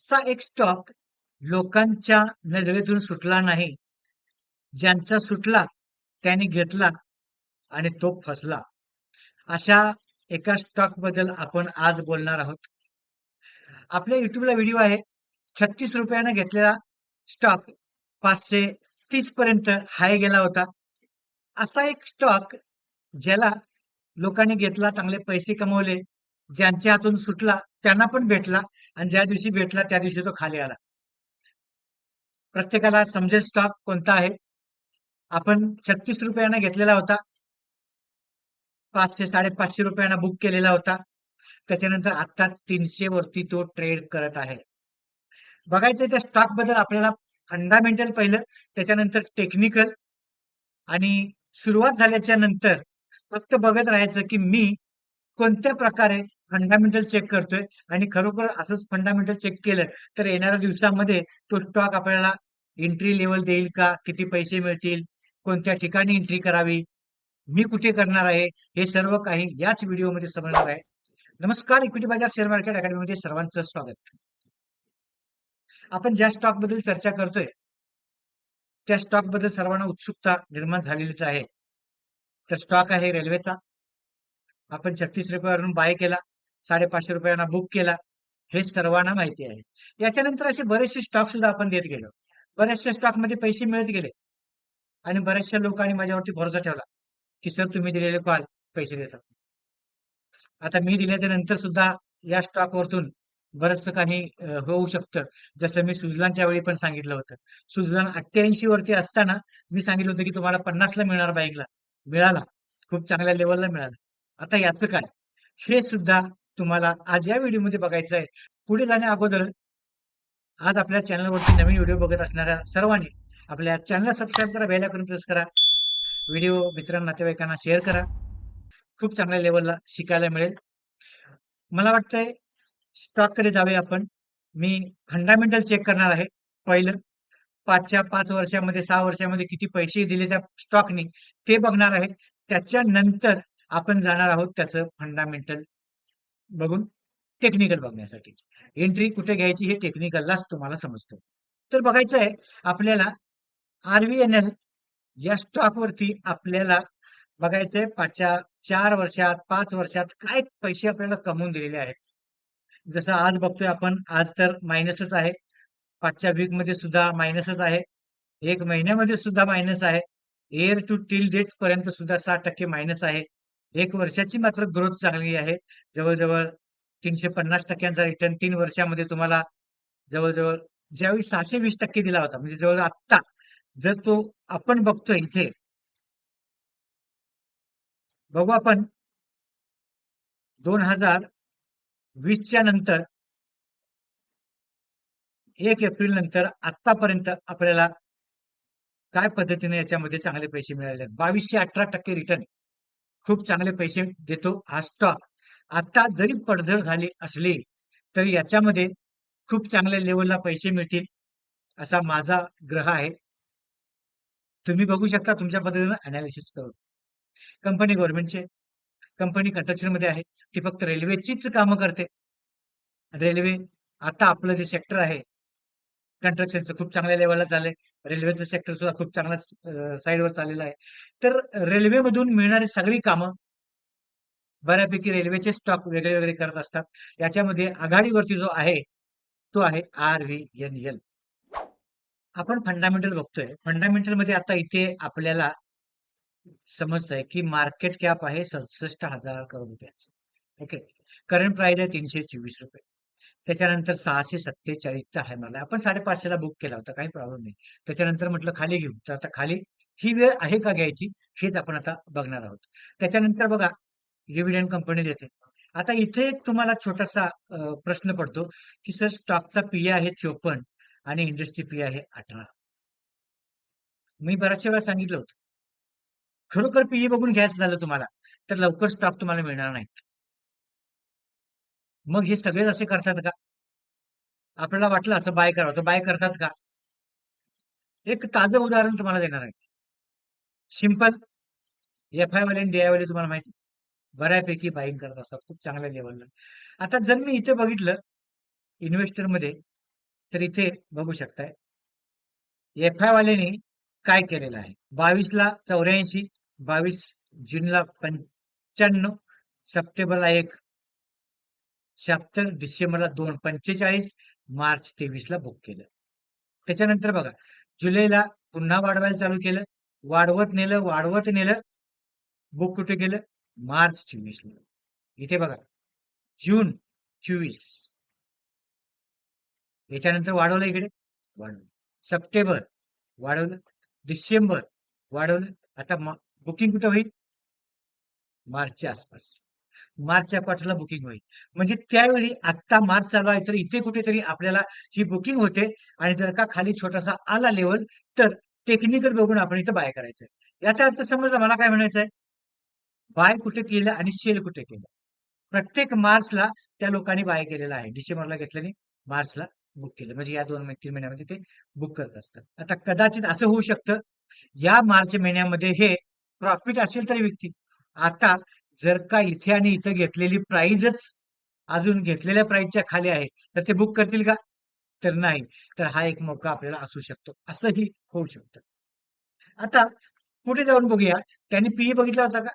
असा एक स्टॉक लोकांच्या नजरेतून सुटला नाही. ज्यांचा सुटला त्याने घेतला आणि तो फसला. अशा एका स्टॉकबद्दल आपण आज बोलणार आहोत. आपल्या युट्यूबला व्हिडिओ आहे. छत्तीस रुपयाने घेतलेला स्टॉक पाचशे तीस पर्यंत हाय गेला होता. असा एक स्टॉक ज्याला लोकांनी घेतला चांगले पैसे कमवले ज्यांच्या हातून सुटला त्यांना पण भेटला आणि ज्या दिवशी भेटला त्या दिवशी तो खाली आला. प्रत्येकाला समजेल स्टॉक कोणता आहे? आपण छत्तीस रुपयांना घेतलेला होता. पाचशे साडेपाचशे रुपयांना बुक केलेला होता. त्याच्यानंतर आता तीनशे वरती तो ट्रेड करत आहे. बघायचं त्या स्टॉकबद्दल आपल्याला फंडामेंटल पहिलं त्याच्यानंतर टेक्निकल आणि सुरुवात झाल्याच्यानंतर फक्त बघत राहायचं की मी कोणत्या प्रकारे फंडामेंटल चेक करतोय. आणि खरोखर असंच फंडामेंटल चेक केलं तर येणाऱ्या दिवसामध्ये तो स्टॉक आपल्याला एंट्री लेवल देईल का? किती पैसे मिळतील? कोणत्या ठिकाणी एंट्री करावी? मी कुठे करणार आहे? हे सर्व काही याच व्हिडिओमध्ये समजणार आहे. नमस्कार इक्विटी बाजार शेअर मार्केट अकॅडमीमध्ये सर्वांचं स्वागत. आपण ज्या स्टॉकबद्दल चर्चा करतोय त्या स्टॉकबद्दल सर्वांना उत्सुकता निर्माण झालेलीच आहे. तर स्टॉक आहे रेल्वेचा आपण छत्तीस रुपयावरून बाय केला. साडेपाचशे रुपयांना बुक केला. हे सर्वांना माहिती आहे. याच्यानंतर असे बरेचसे स्टॉक सुद्धा आपण देत गेलो. बऱ्याचशा स्टॉकमध्ये पैसे मिळत गेले. आणि बऱ्याचशा लोकांनी माझ्यावरती भरोसा ठेवला की सर तुम्ही दिलेले कॉल पैसे देतात. आता मी दिल्याच्या नंतर सुद्धा या स्टॉक वरतून बरचसं काही होऊ शकतं. जसं मी सुजलानच्या वेळी पण सांगितलं होतं. सुजलान अठ्ठ्याऐंशी वरती असताना मी सांगितलं होतं की तुम्हाला पन्नासला मिळणार बाईकला मिळाला. खूप चांगल्या लेवलला मिळाला. आता याचं काय? हे सुद्धा तुम्हाला आज या व्हिडिओमध्ये बघायचं आहे. पुढे जाण्या अगोदर आज आपल्या चॅनलवरती नवीन व्हिडिओ बघत असणाऱ्या सर्वांनी आपल्या चॅनलला सबस्क्राईब करा बेल करून प्रेस करा. व्हिडिओ मित्रांना नातेवाईकांना शेअर करा. खूप चांगल्या लेवलला शिकायला मिळेल. मला वाटतंय स्टॉककडे जावे आपण. मी फंडामेंटल चेक करणार आहे पहिलं. पाचच्या पाच वर्षामध्ये सहा वर्षामध्ये किती पैसे दिले त्या स्टॉकने ते बघणार आहे. त्याच्यानंतर आपण जाणार आहोत त्याचं फंडामेंटल बघून टेक्निकल बघण्यासाठी. एंट्री कुठे घ्यायची हे टेक्निकललाच तुम्हाला समजतं. तर बघायचं आहे आपल्याला आरव्हीएनएल या स्टॉक वरती आपल्याला बघायचंय पाचच्या चार वर्षात पाच वर्षात काय पैसे आपल्याला कमवून दिलेले आहेत. जसं आज बघतोय आपण आज तर मायनसच आहे. पाचच्या वीकमध्ये सुद्धा मायनसच आहे. एक महिन्यामध्ये सुद्धा मायनस आहे. एअर टू टिल डेट पर्यंत सुद्धा साठ टक्के मायनस आहे. एक वर्षाची मात्र ग्रोथ चांगली आहे. जवळजवळ तीनशे पन्नास टक्क्यांचा रिटर्न तीन वर्षामध्ये तुम्हाला जवळजवळ ज्यावेळी सहाशे वीस टक्के दिला होता म्हणजे जवळ आत्ता जर तो आपण बघतोय इथे बघू आपण दोन हजार वीसच्या नंतर एक एप्रिल नंतर आतापर्यंत आपल्याला काय पद्धतीने याच्यामध्ये चांगले पैसे मिळाले? आहेत बावीसशे अठरा टक्के रिटर्न खूप चांगले पैसे देतो हा स्टॉक आता जरी पडझड झाली असली तरी याच्यामध्ये खूप चांगल्या लेवलला पैसे मिळतील असा माझा ग्रह आहे. तुम्ही बघू शकता तुमच्या पद्धतीनं अनालिसिस करून. कंपनी गव्हर्नमेंटचे कंपनी कंस्ट्रक्शनमध्ये आहे. ती फक्त रेल्वेचीच कामं करते. रेल्वे आता आपलं जे सेक्टर आहे कन्स्ट्रक्शनचं खूप चांगल्या लेवलला चाललंय रेल्वेचं सेक्टर सुद्धा खूप चांगला साईडवर चाललेला आहे. तर रेल्वेमधून मिळणारी सगळी कामं बऱ्यापैकी रेल्वेचे स्टॉक वेगळे वेगळे करत असतात. याच्यामध्ये आघाडीवरती जो आहे तो आहे आर व्ही एन एल आपण फंडामेंटल बघतोय. फंडामेंटलमध्ये आता इथे आपल्याला समजतंय की मार्केट कॅप आहे सदुसष्ट हजार करोड रुपयाचं. ओके करंट प्राइस आहे तीनशे चोवीस रुपये. त्याच्यानंतर सहाशे सत्तेचाळीसचा आहे मला. आपण साडेपाचशेला बुक केला होता काही प्रॉब्लेम नाही. त्याच्यानंतर म्हटलं खाली घेऊ. तर आता खाली ही वेळ आहे का घ्यायची हेच आपण आता बघणार आहोत. त्याच्यानंतर बघा डिव्हिडंड कंपनी देते. आता इथे एक तुम्हाला छोटासा प्रश्न पडतो की सर स्टॉकचा पी आहे चोपन्न आणि इंडस्ट्री पी आहे अठरा. मी बऱ्याचशा वेळा सांगितलं होतं. खरोखर पीई बघून घ्यायचं झालं तुम्हाला तर लवकर स्टॉक तुम्हाला मिळणार नाहीत. मग हे सगळेच असे करतात का? आपल्याला वाटलं असं बाय करावं तर बाय करतात का? एक ताजं उदाहरण तुम्हाला देणार आहे. सिंपल एफ आय वाले डी आय वाले तुम्हाला माहिती बऱ्यापैकी बाईंग करत असतात खूप चांगल्या लेवलला आता जर मी इथे बघितलं इन्व्हेस्टरमध्ये तर इथे बघू शकताय. एफ आय वाल्याने काय केलेलं आहे? बावीसला चौऱ्याऐंशी बावीस जूनला पंच्याण्णव सप्टेंबरला एक शहात्तर डिसेंबरला दोन पंचेचाळीस मार्च तेवीसला बुक केलं. त्याच्यानंतर बघा जुलैला पुन्हा वाढवायला चालू केलं. वाढवत नेलं वाढवत नेलं. बुक कुठे केलं? मार्च चोवीसला इथे बघा जून चोवीस. याच्यानंतर वाढवलं इकडे? वाढवलं. सप्टेंबर वाढवलं. डिसेंबर वाढवलं. आता बुकिंग कुठं होईल? मार्चच्या आसपास. मार्चच्या क्वार्टरला बुकिंग होईल. म्हणजे त्यावेळी आत्ता मार्च चालू आहे तर इथे कुठेतरी आपल्याला ही बुकिंग होते. आणि जर का खाली छोटासा आला लेवल तर टेक्निकल बघून आपण इथं बाय करायचंय. याचा अर्थ समजा मला काय म्हणायचं आहे बाय कुठे केलं आणि सेल कुठे केलं? प्रत्येक मार्चला त्या लोकांनी बाय केलेला आहे. डिसेंबरला घेतल्याने मार्चला बुक केलं. म्हणजे या दोन तीन महिन्यामध्ये ते बुक करत असतात. आता कदाचित असं होऊ शकतं या मार्च महिन्यामध्ये हे प्रॉफिट असेल तरी विकतील. आता जर का इथे आणि इथं घेतलेली प्राईजच अजून घेतलेल्या प्राईजच्या खाली आहे तर ते बुक करतील का? तर नाही. तर हा एक मौका आपल्याला असू शकतो. असंही होऊ शकतं. आता पुढे जाऊन बघूया. त्यांनी पीई बघितला होता का?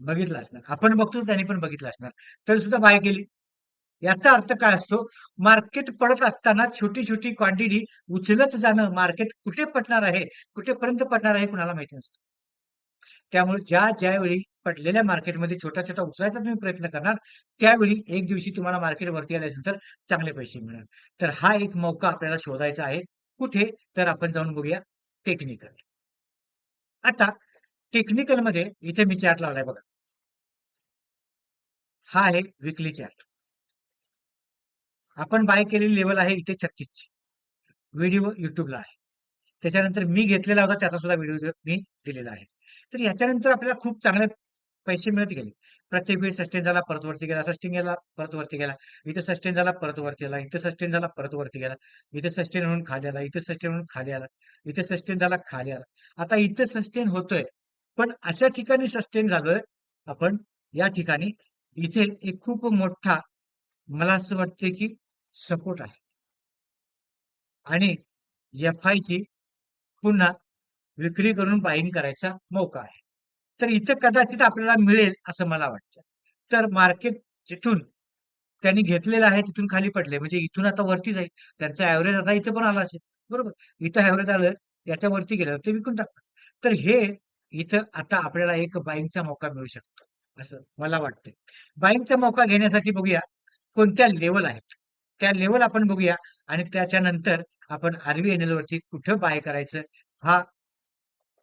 बघितला असणार. आपण बघतो त्यांनी पण बघितलं असणार. तरी सुद्धा बाय केली. याचा अर्थ काय असतो? मार्केट पडत असताना छोटी छोटी क्वांटिटी उचलत जाणं मार्केट कुठे पडणार आहे? कुठेपर्यंत पडणार आहे कुणाला माहिती नसतं. त्यामुळे ज्या ज्यावेळी पडलेल्या मार्केटमध्ये छोटा छोटा उचलायचा तुम्ही प्रयत्न करणार त्यावेळी एक दिवशी तुम्हाला मार्केट वरती आल्यानंतर चांगले पैसे मिळणार. तर हा एक मौका आपल्याला शोधायचा आहे. कुठे? तर आपण जाऊन बघूया टेक्निकल आता टेक्निकलमध्ये इथे मी चार्ट लावलाय बघा. हा आहे विकली चार्ट आपण बाय केलेली लेवल आहे इथे छत्तीसची. व्हिडिओ युट्यूबला आहे. त्याच्यानंतर मी घेतलेला होता त्याचा सुद्धा व्हिडिओ मी दिलेला आहे. तर याच्यानंतर आपल्याला खूप चांगले पैसे मिळत गेले. प्रत्येक वेळी सस्टेन झाला परत वरती गेला सस्टेन गेला परत वरती गेला. इथं सस्टेन झाला परत वरती गेला इथं सस्टेन झाला परत वरती गेला. इथं सस्टेन म्हणून खाली आला. इथं सस्टेन म्हणून खाली आला. इथे सस्टेन झाला खाली आला. आता इथं सस्टेन होतोय पण अशा ठिकाणी सस्टेन झालोय आपण या ठिकाणी इथे एक खूप मोठा मला असं वाटते की सपोर्ट आहे. आणि एफ ची पुन्हा विक्री करून बाईंग करायचा मौका आहे. तर इथं कदाचित आपल्याला मिळेल असं मला वाटतं. तर मार्केट जिथून त्यांनी घेतलेलं आहे तिथून खाली पडले म्हणजे इथून आता वरती जाईल. त्यांचा ऍव्हरेज आता इथे पण आला असेल. बरोबर? इथं ऍव्हरेज आलं याच्यावरती गेलं ते विकून टाकतात तर हे इथं आता आपल्याला एक बाईंगचा मौका मिळू शकतो असं मला वाटतंय. बाईंगचा मौका घेण्यासाठी बघूया कोणत्या लेवल आहेत. त्या लेवल आपण बघूया. आणि त्याच्यानंतर आपण आरवी एन एल वरती कुठं बाय करायचं हा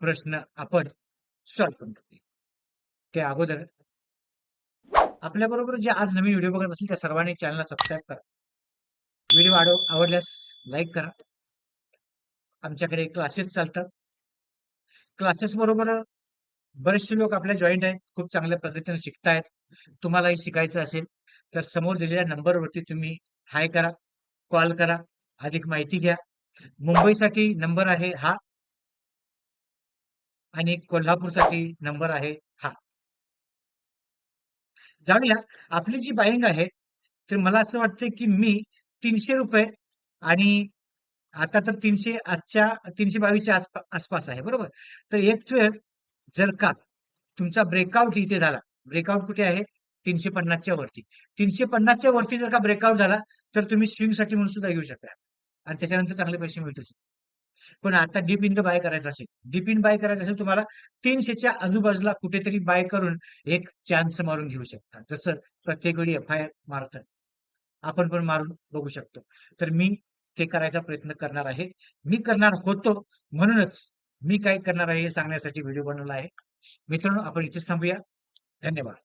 प्रश्न आपण सॉल्व करून ते त्या अगोदर आपल्या बरोबर जे आज नवीन व्हिडिओ बघत असतील त्या सर्वांनी चॅनलला सबस्क्राईब करा. व्हिडिओ आवडल्यास लाईक करा. आमच्याकडे क्लासेस चालतात. क्लासेस बरोबर बरेचसे लोक आपल्या जॉईंट आहेत खूप चांगल्या पद्धतीने शिकतायत. तुम्हालाही शिकायचं असेल तर समोर दिलेल्या नंबरवरती तुम्ही हाय करा कॉल करा अधिक माहिती घ्या. मुंबईसाठी नंबर आहे हा. आणि कोल्हापूरसाठी नंबर आहे हा. जाऊया आपली जी बाईंग आहे तर मला असं वाटतं की मी तीनशे रुपये आणि आता तर तीनशे आजच्या तीनशे बावीसच्या आसपास आहे बरोबर? तर एक वेळ जर का तुमचा ब्रेकआउट इथे झाला ब्रेकआउट कुठे आहे? तीनशे पन्नासच्या वरती. तीनशे पन्नासच्या वरती जर का ब्रेकआउट झाला तर तुम्ही स्विंगसाठी म्हणून सुद्धा घेऊ शकता. आणि त्याच्यानंतर चांगले पैसे मिळतील. पण आता डीप इन बाय करायचं असेल. डीप इन बाय करायचं असेल तुम्हाला तीनशेच्या आजूबाजूला कुठेतरी बाय करून एक चान्स मारून घेऊ शकता. जसं प्रत्येक वेळी एफ आय आर मारतात. आपण पण मारून बघू शकतो. तर मी ते करायचा प्रयत्न करणार आहे. मी करणार होतो म्हणूनच मी काय करणार आहे हे सांगण्यासाठी व्हिडिओ बनवला आहे. मित्रांनो आपण इथेच थांबूया. धन्यवाद.